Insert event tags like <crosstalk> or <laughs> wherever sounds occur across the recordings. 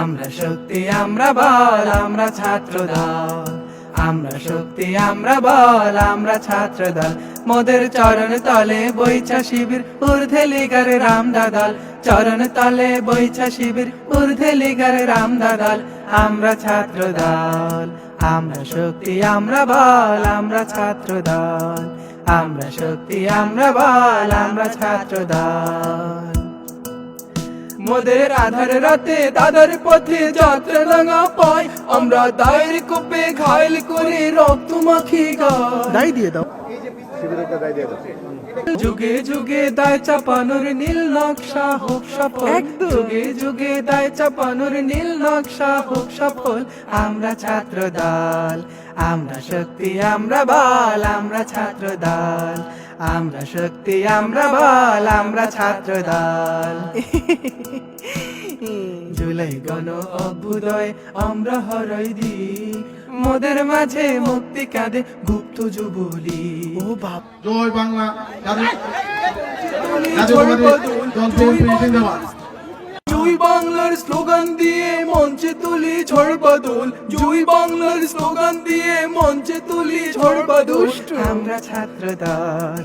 আমরা শক্তি আমরা বল, আমরা ছাত্র দল আমরা শক্তি আমরা বল, আমরা ছাত্র দল মোদের চরণ তলে বইছা শিবির, ঊর্ধ্বে লিগার রাম দাদল চরণ তলে বইছা শিবির, ঊর্ধ্বে লিগার রাম দাদল আমরা ছাত্র দল আমরা শক্তি আমরা বল, আমরা ছাত্র দল আমরা শক্তি আমরা বল, আমরা ছাত্র দল মোদের আধার রাতে দাদার পথে যাত্রা রাঙা পায় আমরা দায়ের কোপে ঘায়ল করে রক্ত মাখি গায় দায় দিয়ে দাও। যুগে যুগে দায় চাপানোর নীল নকশা হোক সফল। যুগে যুগে দায় চাপানোর নীল নকশা হোক সফল। আমরা ছাত্র দল আমরা শক্তি আমরা বল আমরা ছাত্র দল। আমরা শক্তি আমরা বল আমরা ছাত্র দল। <laughs> জুলাই গণ অভ্যুদয় আমরা হরই দি মোদের মাঝে মুক্তি কাঁদে গুপ্ত যুবলী। ও বাপ জয় বাংলা। জুই বাংলার স্লোগান দিয়ে মঞ্চে তুলি ঝড় বাদল। জুই বাংলার স্লোগান দিয়ে মঞ্চে তুলি ঝড় বাদল। আমরা ছাত্র দল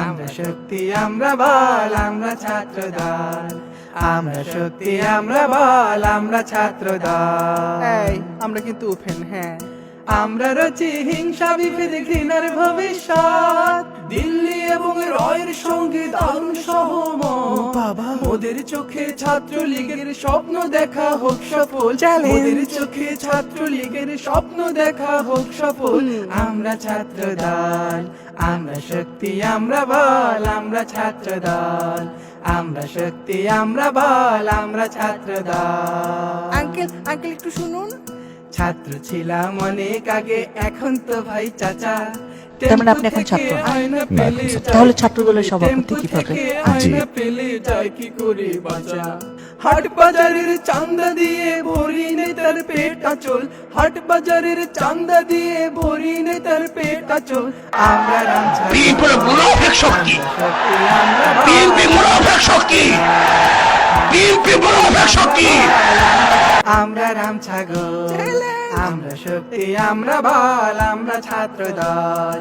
আমরা শক্তি আমরা বল আমরা ছাত্র দল আমরা সত্যি আমরা বল আমরা ছাত্র দল আমরা কিন্তু উফেন হ্যাঁ। আমরা রচি হিংসা বিভেদ ঘৃণার ভবিষ্যৎ। দিল্লি এবং রয়ের সঙ্গে দারুণ বাবা। ওদের চোখে ছাত্র লীগের স্বপ্ন দেখা হোক সফল. ওদের চোখে ছাত্র লীগের স্বপ্ন দেখা হোক সফল। আমরা ছাত্র দল আমরা শক্তি আমরা বল আমরা ছাত্র দল আমরা শক্তি আমরা বল আমরা ছাত্র দল আঙ্কেল আঙ্কেল একটু শুনুন। ছাত্র ছিলাম অনেক আগে এখন তো ভাই চাচা। তার মানে আপনি এখন ছাত্র? না, এখন ছাত্র। তাহলে ছাত্রদলের সভাপতি কীভাবে? জি। হাট বাজারের চান্দা দিয়ে ভরি নেতার পেট আচল হাট বাজারের চান্দা দিয়ে ভরি নেতার পেট আচল আমরা বিএনপির মুনাফেক শক্তি বিএনপি মুনাফেক শক্তি বিএনপি মুনাফেক শক্তি আমরা রাম ছাগল, আমরা শক্তি, আমরা বল, আমরা ছাত্র দল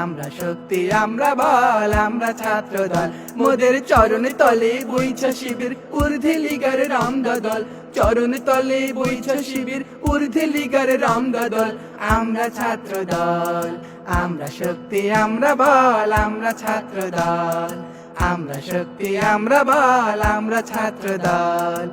আমরা শক্তি, আমরা বল, আমরা ছাত্র দল মোদের চরণ তলে বইছা শিবির, ঊর্ধ্বে লিগার রাম দল চরণ তলে বইছা শিবির, ঊর্ধ্বে লিগার রাম দল আমরা ছাত্র দল আমরা শক্তি, আমরা বল, আমরা ছাত্র দল আমরা শক্তি, আমরা বল, আমরা ছাত্র দল